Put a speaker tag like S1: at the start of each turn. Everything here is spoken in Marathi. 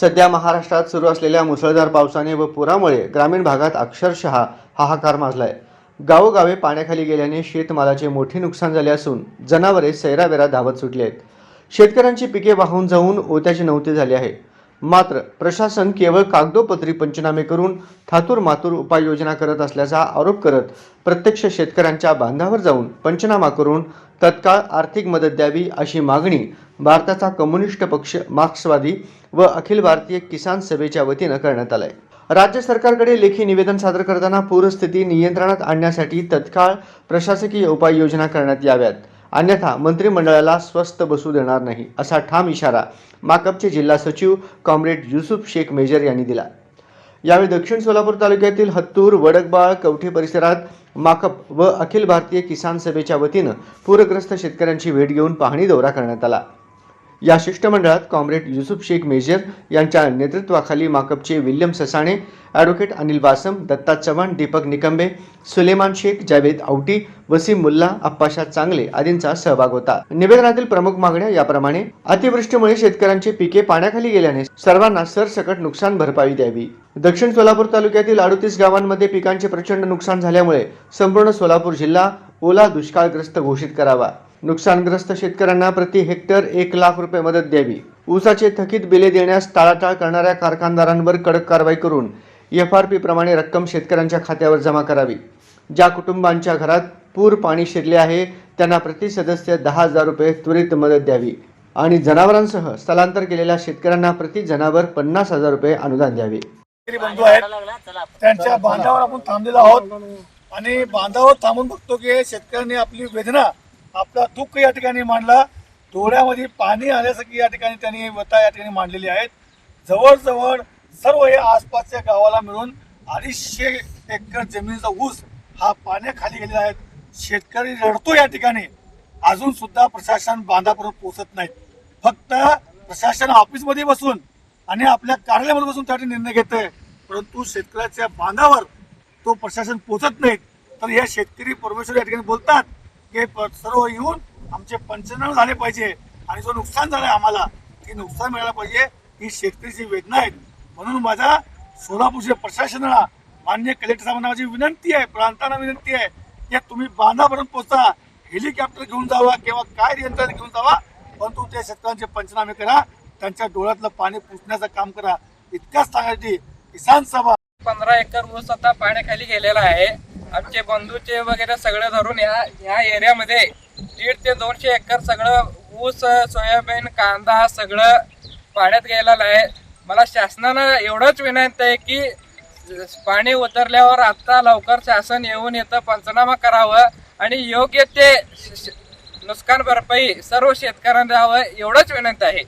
S1: सध्या महाराष्ट्रात सुरू असलेल्या मुसळधार पावसाने व पुरामुळे ग्रामीण भागात अक्षरशः हाहाकार माजलाय. गावोगावे पाण्याखाली गेल्याने शेतमालाचे मोठे नुकसान झाले असून जनावरे सैरावेरा धावत सुटली आहेत शेतकऱ्यांची पिके वाहून जाऊन ओत्याचे नव्हते झाले आहे मात्र प्रशासन केवळ कागदोपत्री पंचनामे करून थातूर मातूर उपाययोजना करत असल्याचा आरोप करत प्रत्यक्ष शेतकऱ्यांच्या बांधावर जाऊन पंचनामा करून तत्काळ आर्थिक मदत द्यावी अशी मागणी भारताचा कम्युनिस्ट पक्ष मार्क्सवादी व अखिल भारतीय किसान सभेच्या वतीनं करण्यात आलंय. राज्य सरकारकडे लेखी निवेदन सादर करताना पूरस्थिती नियंत्रणात आणण्यासाठी तत्काळ प्रशासकीय उपाययोजना करण्यात याव्यात. अन्यथा मंत्रिमंडळाला स्वस्थ बसू देणार नाही असा ठाम इशारा माकपचे जिल्हा सचिव कॉम्रेड युसुफ शेख मेजर यांनी दिला. यावेळी दक्षिण सोलापूर तालुक्यातील हत्तूर वडकबाळ कवठे परिसरात माकप व अखिल भारतीय किसान सभेच्या वतीनं पूरग्रस्त शेतकऱ्यांची भेट घेऊन पाहणी दौरा करण्यात आला. या शिष्टमंडळात कॉम्रेड युसुफ शेख मेजर यांच्या नेतृत्वाखाली माकपचे विल्यम ससाणे ॲडव्होकेट अनिल बासम दत्ता चव्हाण दीपक निकंबे सुलेमान शेख जावेद औटी वसीम मुल्ला अप्पाशा चांगले आदींचा सहभाग होता. निवेदनातील प्रमुख मागण्या याप्रमाणे अतिवृष्टीमुळे शेतकऱ्यांची पिके पाण्याखाली गेल्याने सर्वांना सरसकट नुकसान भरपाई द्यावी. दक्षिण सोलापूर तालुक्यातील अडतीस गावांमध्ये पिकांचे प्रचंड नुकसान झाल्यामुळे संपूर्ण सोलापूर जिल्हा ओला दुष्काळग्रस्त घोषित करावा. नुकसानग्रस्त शेतकऱ्यांना प्रति हेक्टर एक लाख रुपये मदत द्यावी. ऊसाचे थकीत बिले देण्यास टाळाटाळ करणाऱ्या कारखानदारांवर कडक कारवाई करून एफ आर पी प्रमाणे रक्कम शेतकऱ्यांच्या खात्यावर जमा करावी. ज्या कुटुंबांच्या घरात पूर पाणी शिरले आहे त्यांना प्रति सदस्य दहा हजार रुपये त्वरित मदत द्यावी आणि जनावरांसह स्थलांतर केलेल्या शेतकऱ्यांना प्रति जनावर पन्नास हजार रुपये अनुदान द्यावे.
S2: बंधू आहेत. त्यांच्या बांधावर आपण थांबलेलो आहोत आणि बांधावर थांबून बघतो की शेतकऱ्यांनी आपली वेदना आपला दुःख या ठिकाणी मांडला. डोळ्यामध्ये पाणी आल्यासारखी या ठिकाणी त्यांनी व्यथा या ठिकाणी मांडलेली आहेत. जवळजवळ सर्व हे आसपासच्या गावाला मिळून अडीचशे एकर जमिनीचा ऊस हा पाण्याखाली गेलेला आहे. शेतकरी रडतो या ठिकाणी. अजून सुद्धा प्रशासन बांधापर्यंत पोहोचत नाही फक्त प्रशासन ऑफिसमध्ये बसून आणि आपल्या कार्यालयामध्ये बसून त्यासाठी निर्णय घेत आहे परंतु शेतकऱ्याच्या बांधावर तो प्रशासन पोचत नाहीत. तर या शेतकरी परमेश्वर या ठिकाणी बोलतात हे प- सर्व येऊन आमचे पंचनामे झाले पाहिजे. आणि जो नुकसान झालं आम्हाला ते नुकसान मिळालं पाहिजे. ही शेतकरीची वेदना आहे म्हणून माझा सोलापूरच्या प्रशासनाला मान्य कलेक्टर साहेबांना माझी विनंती आहे प्रांतांना विनंती आहे की तुम्ही बांधापर्यंत पोहोचा हेलिकॉप्टर घेऊन जावा किंवा काय यंत्रणा घेऊन जावा परंतु त्या शेतकऱ्यांचे पंचनामे करा त्यांच्या डोळ्यातलं पाणी पुसण्याचं काम करा. इतक्याच सांगायची किसान सभा
S3: पंधरा एकर ऊस आता पाण्याखाली गेलेला आहे. आमचे बंधूचे वगैरे सगळं धरून या ह्या एरियामध्ये दीड ते दोनशे एकर सगळं ऊस सोयाबीन कांदा सगळं पाण्यात गेलेलं आहे. मला शासनानं एवढंच विनंती आहे की पाणी उतरल्यावर आत्ता लवकर शासन येऊन येतं पंचनामा करावं आणि योग्य ते श- नुकसान भरपाई सर्व शेतकऱ्यांना द्यावं एवढंच विनंती आहे.